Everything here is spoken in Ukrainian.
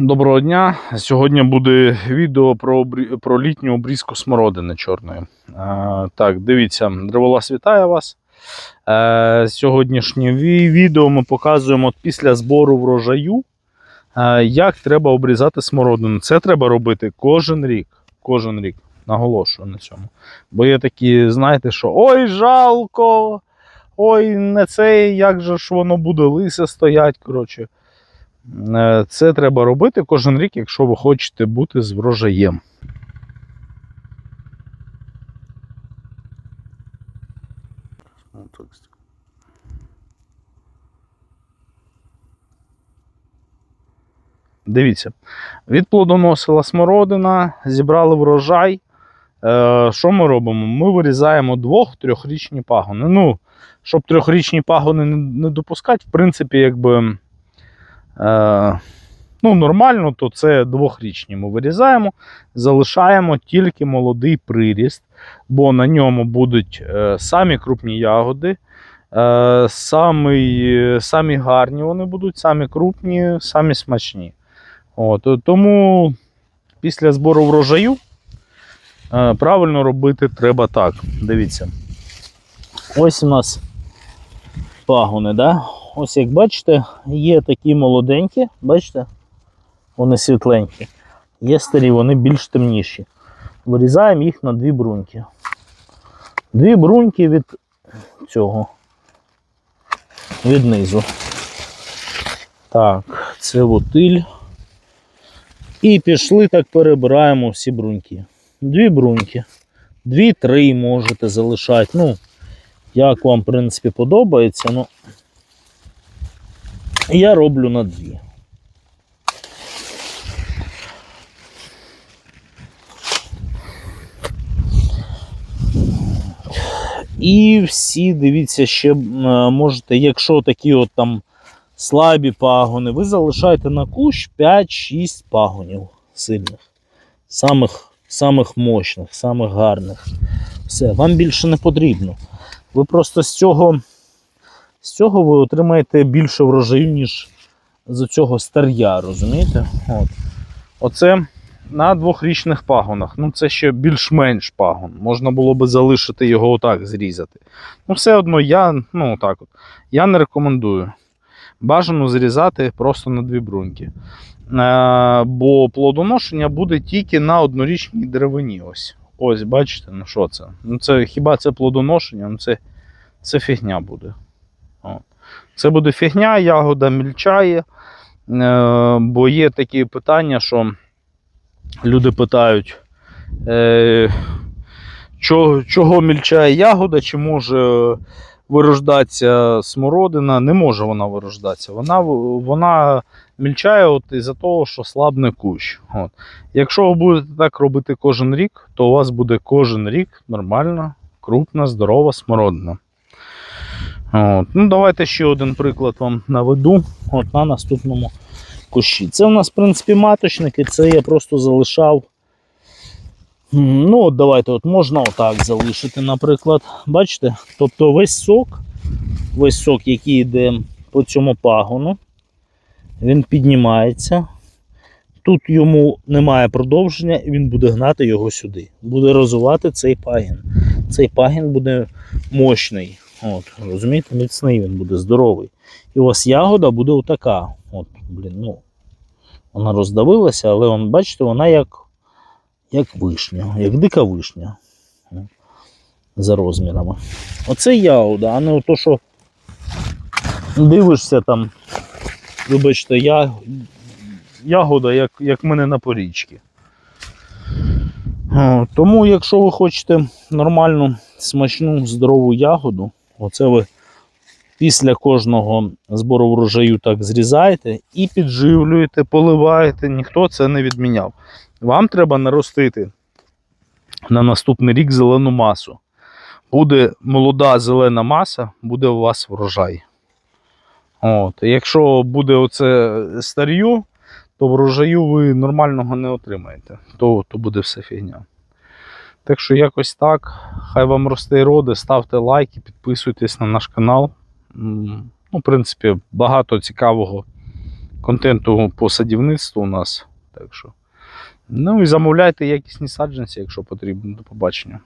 Доброго дня. Сьогодні буде відео про, про літню обрізку смородини чорної. А, так, дивіться, древолаз вітає вас. Е, сьогоднішнє відео ми показуємо після збору врожаю, е, як треба обрізати смородину. Це треба робити кожен рік. Кожен рік. Наголошую на цьому. Бо є такі, знаєте, що ой, жалко, ой, не це, як же ж воно буде лисе стоять. Коротше. Е, Це треба робити кожен рік, якщо ви хочете бути з врожаєм. Дивіться, від плодоносила смородина, зібрали врожай. Е, Що ми робимо? Ми вирізаємо двох-трьохрічні пагони. Ну, щоб трьохрічні пагони не допускати, в принципі, якби. Е, ну, нормально, то це двохрічні ми вирізаємо, залишаємо тільки молодий приріст, бо на ньому будуть е, самі крупні ягоди, е, самі, самі гарні вони будуть, самі крупні, самі смачні. От, тому після збору врожаю правильно робити треба так. Дивіться. Ось у нас пагони, да? Ось як бачите, є такі молоденькі, бачите? Вони світленькі. Є старі, вони більш темніші. Вирізаємо їх на дві бруньки. Дві бруньки від цього. Від низу. Так, це вотиль. І пішли так перебираємо всі бруньки. Дві бруньки. Дві-три можете залишати. Ну, як вам, в принципі, подобається. Ну, я роблю на дві. І всі, дивіться, ще е, можете, якщо такі от там слабі пагони, ви залишаєте на кущ 5-6 пагонів сильних. Самих, самих мощних, самих гарних. Все, вам більше не потрібно. Ви просто з цього, з цього ви отримаєте більше врожаю, ніж з цього стар'я, розумієте? От. Оце на двохрічних пагонах. Ну, це ще більш-менш пагон. Можна було би залишити його отак, зрізати. Ну, все одно я, ну, так от, я не рекомендую. Бажано зрізати просто на дві бруньки. Е, бо плодоношення буде тільки на однорічній деревині. Ось, ось бачите, ну що це? Ну, це хіба це плодоношення? Ну, це, це фігня буде. Це буде фігня, ягода мільчає. Е, бо є такі питання, що люди питають, е, чого мільчає ягода, чи може вирождатися смородина. Не може вона вирождатися. Вона, вона мільчає от із-за того, що слабне кущ. От. Якщо ви будете так робити кожен рік, то у вас буде кожен рік нормальна, крупна, здорова смородина. От. Ну, Давайте ще один приклад вам наведу от на наступному кущі. Це у нас, в принципі, маточники, це я просто залишав. Ну, от давайте, от можна отак залишити, наприклад. Бачите? Тобто весь сок, весь сок, який йде по цьому пагону, він піднімається. Тут йому немає продовження, і він буде гнати його сюди. Буде розвивати цей пагін. Цей пагін буде мощний. От, розумієте, міцний він буде здоровий. І вас ягода буде отака. От, блін, ну, вона роздавилася, але вон, бачите, вона як, як вишня, як дика вишня. За розмірами. Оце ягода, а не то, що дивишся там, вибачте, я, ягода, як, як мене на порічці. Тому, якщо ви хочете нормальну, смачну, здорову ягоду, оце ви після кожного збору врожаю так зрізаєте і підживлюєте, поливаєте, ніхто це не відміняв. Вам треба наростити на наступний рік зелену масу. Буде молода зелена маса, буде у вас врожай. От. Якщо буде оце стар'ю, то врожаю ви нормального не отримаєте. То, то буде все фігня. Так що якось так. Хай вам росте роди, ставте лайки, підписуйтесь на наш канал. Ну, в принципі, багато цікавого контенту по садівництву у нас. Так що. Ну і замовляйте якісні саджанці, якщо потрібно. До побачення.